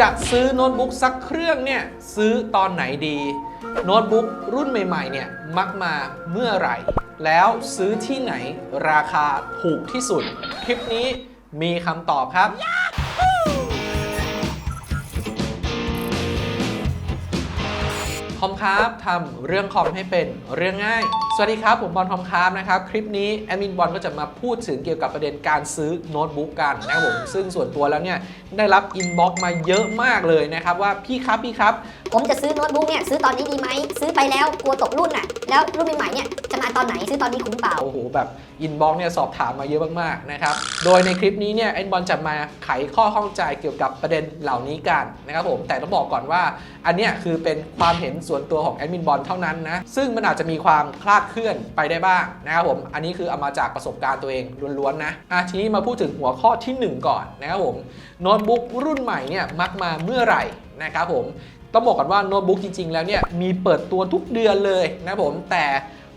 จะซื้อโน้ตบุ๊กสักเครื่องเนี่ยซื้อตอนไหนดี โน้ตบุ๊กรุ่นใหม่ๆเนี่ยมักมาเมื่อไหร่ แล้วซื้อที่ไหนราคาถูกที่สุด คลิปนี้มีคำตอบครับ คอมคราฟทำเรื่องคอมให้เป็นเรื่องง่าย สวัสดีครับ ผมบอลคอมคราฟนะครับ คลิปนี้แอดมินบอลก็จะมาพูดถึงเกี่ยวกับประเด็นการซื้อโน้ตบุ๊กกันนะครับผมซึ่งส่วนตัวแล้วเนี่ยได้รับอินบ็อกซ์มาเยอะมากเลยนะครับ ว่าพี่ครับพี่ครับ ผมจะซื้อโน้ตบุ๊กเนี่ยซื้อตอนนี้ดีไหม ซื้อไปแล้วกลัวตกรุ่นน่ะ แล้วรุ่นใหม่ๆเนี่ยจะมาตอนไหนซื้อตอนนี้คุ้มเปล่า โอ้โหแบบอินบ็อกซ์เนี่ยสอบถามมาเยอะมากๆนะครับ โดยในคลิปนี้เนี่ยแอนบอลจะมาไขข้อข้องใจเกี่ยวกับประเด็นเหล่านี้กันนะครับผมแต่ต้องบอกก่อนว่า อันเนี้ยคือเป็นความเห็นส่วนตัวของแอดมินบอลเท่านั้นนะซึ่งมันอาจจะมีความคลาดเคลื่อนไปได้บ้างนะครับผม อันนี้คือเอามาจากประสบการณ์ตัวเองล้วนๆนะอะทีนี้มาพูดถึงหัวข้อทีหนึ่1 ก่อนนะครับผมโน้ตบุ๊กรุ่นใหม่เนี่ยมักมาเมื่อไหร่นะครับผมต้องบอกก่อนว่าโน้ตบุ๊กจริงๆ แล้วเนี่ยมีเปิดตัวทุกเดือนเลยนะครับผมแต่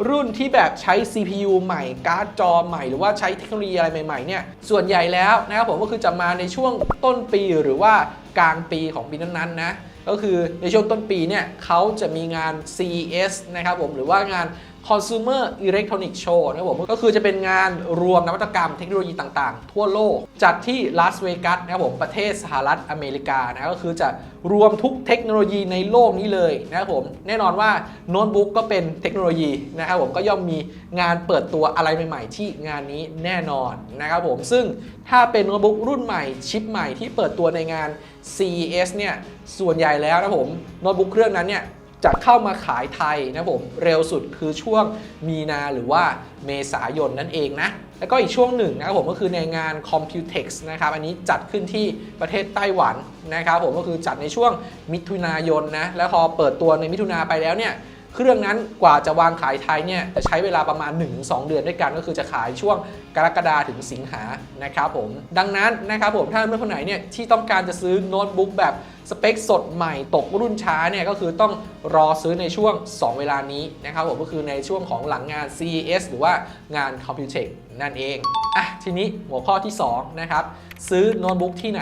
รุ่นที่แบบใช้ CPU ใหม่ การ์ดจอใหม่ หรือว่าใช้เทคโนโลยีอะไรใหม่ๆ เนี่ย ส่วนใหญ่แล้วนะครับผมก็คือจะมาในช่วงต้นปีหรือว่ากลางปีของปีนั้นๆนะ ก็คือในช่วงต้นปีเนี่ยเขาจะมีงาน CES นะครับผม หรือว่างาน Consumer Electronic Show นะครับผมก็คือจะเป็นงานรวมนวัตกรรมเทคโนโลยีต่างๆ ทั่วโลก จัดที่ลาสเวกัสนะครับผมประเทศสหรัฐอเมริกานะก็คือจะรวมทุกเทคโนโลยีในโลกนี้เลยนะครับผมแน่นอนว่าโน้ตบุ๊กก็เป็นเทคโนโลยีนะครับผมก็ย่อมมีงานเปิดตัวอะไรใหม่ๆ ที่งานนี้แน่นอนนะครับผมซึ่งถ้าเป็นโน้ตบุ๊กรุ่นใหม่ชิปใหม่ที่เปิดตัวในงาน CES เนี่ยส่วนใหญ่แล้วนะผมโน้ตบุ๊กเครื่องนั้นเนี่ย จะเข้ามาขายไทยนะผมเร็วสุดคือช่วงมีนาหรือว่าเมษายนนั่นเองนะแล้วก็อีกช่วงหนึ่งนะครับผมก็คือในงาน Computex นะครับอันนี้จัดขึ้นที่ประเทศไต้หวันนะครับผมก็คือจัดในช่วงมิถุนายนนะแล้วพอเปิดตัวในมิถุนาไปแล้วเนี่ยเครื่องนั้นกว่าจะวางขายไทยเนี่ยจะใช้เวลาประมาณ 1-2 เดือนด้วยกันก็คือจะขายช่วงกรกฎาถึงสิงหานะครับผมดังนั้นนะครับผมถ้าเมื่อคนไหนเนี่ยที่ต้องการจะซื้อโน้ตบุ๊กแบบ สเปคสดใหม่ตกรุ่นช้าเนี่ยก็คือต้องรอซื้อในช่วง 2 เวลานี้นะครับผมก็คือในช่วงของหลังงาน CES หรือว่างาน Computex นั่นเองอะทีนี้หัวข้อที่ 2 นะครับ ซื้อโน้ตบุ๊กที่ไหน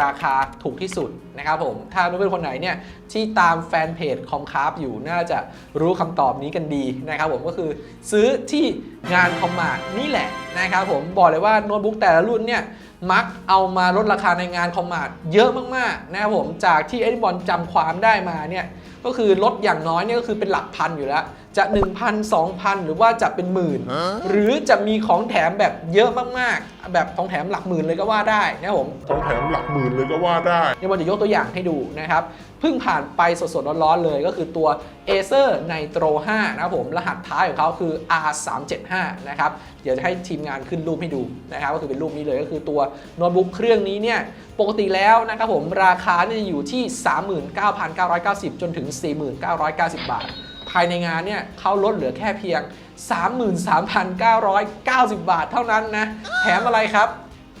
ราคาถูกที่สุดนะครับผมถ้าเพื่อนๆคนไหนเนี่ยที่ตามแฟนเพจคอมคาร์อยู่น่าจะรู้คำตอบนี้กันดีนะครับผมก็คือซื้อที่งานคอมมาร์นี่แหละนะครับผมบอกเลยว่าโน้ตบุ๊กแต่ละรุ่นเนี่ย มักเอามาลดราคาในงานคอมมาร์เยอะมากๆนะครับผมจากที่เอ็ดบอลจำความได้มาเนี่ยก็คือลดอย่างน้อยเนี่ยก็คือเป็นหลักพันอยู่แล้วจะ 1,000 2,000 หรือว่าจะเป็นหมื่น หรือจะมีของแถมแบบเยอะมากๆ แบบของแถมหลักหมื่นเลยก็ว่าได้นะครับผม ของแถมหลักหมื่นเลยก็ว่าได้เดี๋ยวบอลจะยกตัวอย่างให้ดูนะครับ เพิ่งผ่านไปสดๆ ร้อนๆ เลยก็คือตัว Acer Nitro 5 นะครับผม รหัสท้ายของเขาคือ R375 นะครับ เดี๋ยวจะให้ทีมงานขึ้นรูปให้ดูนะครับ ก็คือเป็นรูปนี้เลยก็คือตัวโน้ตบุ๊กเครื่องนี้เนี่ย ปกติแล้วนะครับผมราคาเนี่ยจะอยู่ที่ 39,990 จนถึง 4,990บาท ภายในงานเนี่ยเขาลดเหลือแค่เพียง 33,990 บาทเท่านั้นนะ แถมอะไรครับ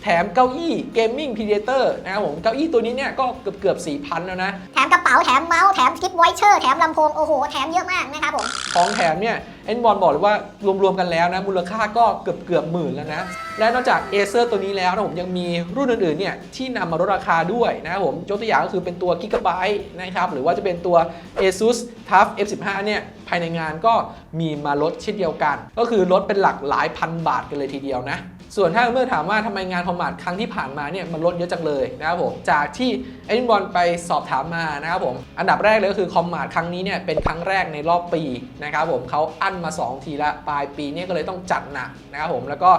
แถมเก้าอี้เกมมิ่งพีเดเตอร์นะครับผม เก้าอี้ตัวนี้เนี่ยก็เกือบเกือบ4,000 แล้วนะ แถมกระเป๋า แถมเมาส์ แถมทิปไวเชอร์ แถมลำโพง โอ้โห แถมเยอะมากนะครับผม ของแถมเนี่ย เอ็นบอลบอกเลยว่ารวมๆกันแล้วนะมูลค่าก็เกือบเกือบหมื่นแล้วนะ และนอกจาก Acer ตัวนี้แล้วนะผมยังมีรุ่นอื่นๆเนี่ยที่นำมาลดราคาด้วยนะครับผมยกตัวอย่างก็คือเป็นตัว Gigabyte นะครับหรือว่าจะเป็นตัว ASUS TUF F15 เนี่ยภายในงานก็มีมาลดเช่นเดียวกัน ก็คือลดเป็นหลักหลายพันบาทกันเลยทีเดียวนะส่วนถ้าเมื่อถามว่าทำไมงานคอมมาร์ทครั้งที่ผ่านมาเนี่ยมันลดเยอะจังเลยนะครับผมจากที่เอ็นบอลไปสอบถามมานะครับผมอันดับแรกเลยก็คือคอมมาร์ทครั้งนี้เนี่ยเป็นครั้งแรกในรอบปีนะครับผมเขาอั้นมา 2 ทีละปลายปีเนี่ยก็เลยต้องจัดหนักนะครับผมแล้วก็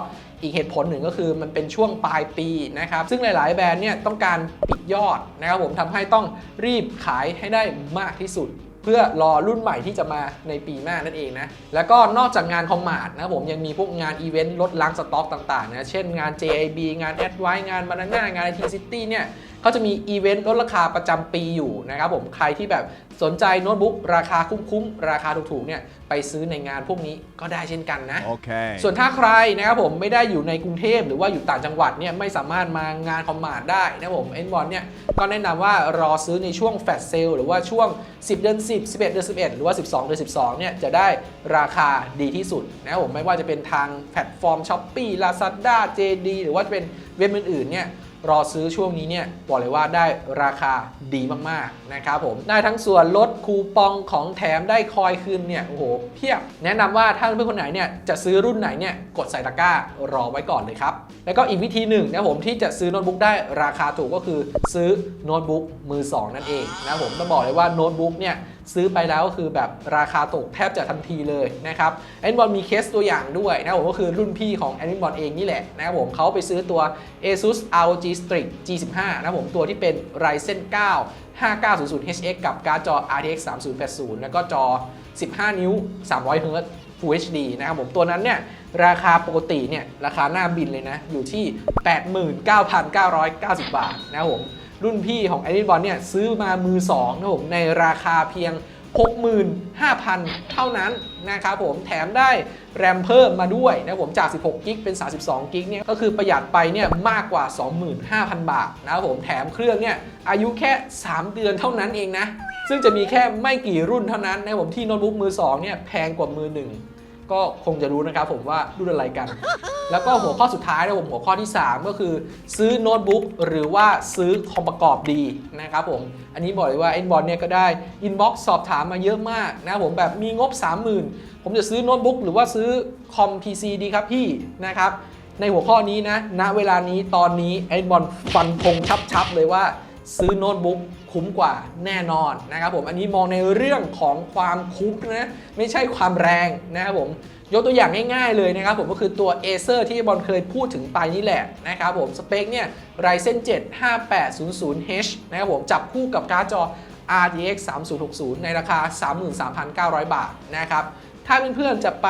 อีกเหตุผลหนึ่งก็คือมันเป็นช่วงปลายปีนะครับ ซึ่งหลาย ๆ แบรนด์เนี่ยต้องการปิดยอดนะครับผมทำให้ต้องรีบขายให้ได้มากที่สุด เพื่อรอรุ่นใหม่ที่จะมาในปีหน้านั่นเองนะ แล้วก็นอกจากงานคอมมาร์นะครับผมยังมีพวกงานอีเวนต์ลดล้างสต็อกต่าง ๆ นะ เช่นงาน JIB งาน a d v i งาน b a n a n a งาน IT City เนี่ยเขาจะมีอีเวนต์ลดราคาประจำปีอยู่นะครับผมใครที่แบบสนใจโน้ตบุ๊กราคาคุ้มๆ ราคาถูกๆเนี่ยไปซื้อในงานพวกนี้ก็ได้เช่นกันนะ Okay. ส่วนถ้าใครนะครับผมไม่ได้อยู่ในกรุงเทพหรือว่าอยู่ต่างจังหวัดเนี่ยไม่สามารถมางานคอมมาร์ทได้นะครับผมเอ็นบอลเนี่ยก็แนะนำว่ารอซื้อในช่วงแฟลชเซลหรือว่าช่วง 10 เดือน 10 11 เดือน 11 หรือว่า 12 เดือน 12 เนี่ยจะได้ราคาดีที่สุดนะครับผมไม่ว่าจะเป็นทางแพลตฟอร์ม s h อ p e e Lazada JD หรือว่าจะเป็นเว็บอื่นๆเนี่ย รอซื้อช่วงนี้เนี่ยบอกเลยว่าได้ราคาดีมากๆนะครับผมได้ทั้งส่วนลดคูปองของแถมได้คอยคืนเนี่ยโอ้โหเพียบ แนะนำว่าถ้าเพื่อนคนไหนเนี่ยจะซื้อรุ่นไหนเนี่ยกดใส่ตะกร้ารอไว้ก่อนเลยครับ แล้วก็อีกวิธีหนึ่งนะผมที่จะซื้อโน้ตบุ๊กได้ราคาถูกก็คือซื้อโน้ตบุ๊กมือ 2 นั่นเองนะผมต้องบอกเลยว่าโน้ตบุ๊กเนี่ย ซื้อไปแล้วก็คือแบบราคาตกแทบจะทันทีเลยนะครับแอนบอลมีเคสตัวอย่างด้วยนะผมก็คือรุ่นพี่ของแอนบอลเองนี่แหละนะครับผมเขาไปซื้อตัว ASUS ROG Strix G15 นะผมตัวที่เป็น Ryzen 9 5900HX กับการ์ดจอ RTX 3080 แล้วก็จอ 15 นิ้ว 300 Hz Full HD นะครับผมตัวนั้นเนี่ยราคาปกติเนี่ยราคาหน้าบินเลยนะ อยู่ที่ 89,990 บาทนะครับผม รุ่นพี่ของ a อ i บอลเนี่ยซื้อมามือ2นะผมในราคาเพียง 65,000 เท่านั้นนะครับผมแถมได้แรมเพิ่มมาด้วยนะผมจาก 16 กิกเป็น 32 กิกเนี่ยก็คือประหยัดไปเนี่ยมากกว่า 25,000 บาทนะครับผมแถมเครื่องเนี่ยอายุแค่ 3 เดือนเท่านั้นเองนะซึ่งจะมีแค่ไม่กี่รุ่นเท่านั้นนะผมที่โน้ตบุ๊กมือ2เนี่ยแพงกว่ามือ1 ก็คงจะรู้นะครับผมว่ารุ่นอะไรกัน แล้วก็หัวข้อสุดท้ายนะผมหัวข้อที่ 3 ก็คือซื้อโน้ตบุ๊กหรือว่าซื้อคอมประกอบดีนะครับผม อันนี้บอกเลยว่าเอ็นบอลเนี่ยก็ได้อินบ็อกซ์สอบถามมาเยอะมากนะผมแบบมีงบ 30,000 ผมจะซื้อโน้ตบุ๊กหรือว่าซื้อคอม PC ดีครับพี่นะครับในหัวข้อนี้นะณเวลานี้ตอนนี้เอ็นบอลฟันธงชับๆเลยว่า ซื้อโน้ตบุ๊กคุ้มกว่าแน่นอนนะครับผมอันนี้มองในเรื่องของความคุ้มนะไม่ใช่ความแรงนะครับผมยกตัวอย่างง่ายๆเลยนะครับผมก็คือตัว Acer ที่บอลเคยพูดถึงไปนี่แหละนะครับผมสเปคเนี่ย Ryzen 7 5800H นะครับผมจับคู่กับการ์ดจอ RTX 3060 ในราคา 33,900 บาทนะครับถ้าเพื่อนๆจะไป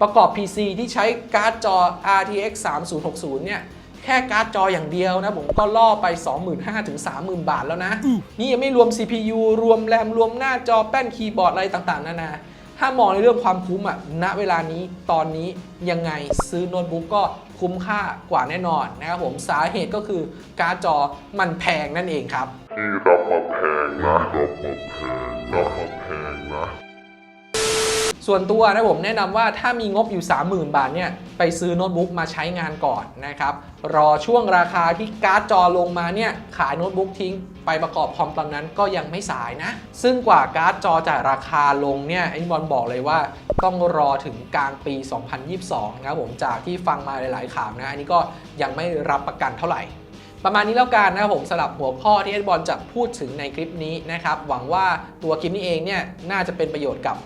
ประกอบ PC ที่ใช้การ์ดจอ RTX 3060 เนี่ย แค่การ์ดจออย่างเดียวนะผมก็ล่อไป 25,000ถึง30,000 บาทแล้วนะ นี่ยังไม่รวม CPU รวมแรมรวมหน้าจอแป้นคีย์บอร์ดอะไรต่างๆ นานาถ้ามองในเรื่องความคุ้มอะณเวลานี้ตอนนี้ยังไงซื้อโน้ตบุ๊กก็คุ้มค่ากว่าแน่นอนนะครับผมสาเหตุก็คือการ์ดจอมันแพงนั่นเองครับที่รับมาแพงนะรับมาแพงรับมาแพงนะ ส่วนตัวนะผมแนะนำว่าถ้ามีงบอยู่ 30,000 บาทเนี่ยไปซื้อโน้ตบุ๊กมาใช้งานก่อนนะครับ รอช่วงราคาที่การ์ดจอลงมาเนี่ยขายโน้ตบุ๊กทิ้งไปประกอบคอมตอนนั้นก็ยังไม่สายนะ ซึ่งกว่าการ์ดจอจะราคาลงเนี่ยไอ้บอลบอกเลยว่าต้องรอถึงกลางปี 2022 นะครับผมจากที่ฟังมาหลายๆข่าวนะ อันนี้ก็ยังไม่รับประกันเท่าไหร่ประมาณนี้แล้วกันนะครับผมสลับหัวข้อที่เอ็ดบอลจะพูดถึงในคลิปนี้นะครับ หวังว่าตัวคลิปนี้เองเนี่ยน่าจะเป็นประโยชน์กับ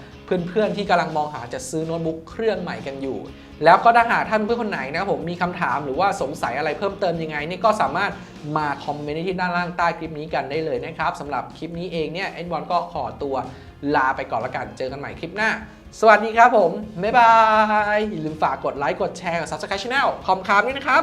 เพื่อนๆที่กำลังมองหาจะซื้อโน้ตบุ๊กเครื่องใหม่กันอยู่ แล้วก็ถ้าหากท่านเพื่อนคนไหนนะครับผมมีคำถามหรือว่าสงสัยอะไรเพิ่มเติมยังไงนี่ก็สามารถมาคอมเมนต์ที่ด้านล่างใต้คลิปนี้กันได้เลยนะครับสำหรับคลิปนี้เองเนี่ยเอ็ดบอลก็ขอตัวลาไปก่อนละกันเจอกันใหม่คลิปหน้า สวัสดีครับผมบ๊ายบายอย่าลืมฝากกดไลค์กดแชร์กับ Subscribe Channel คอมคามด้วยนะครับ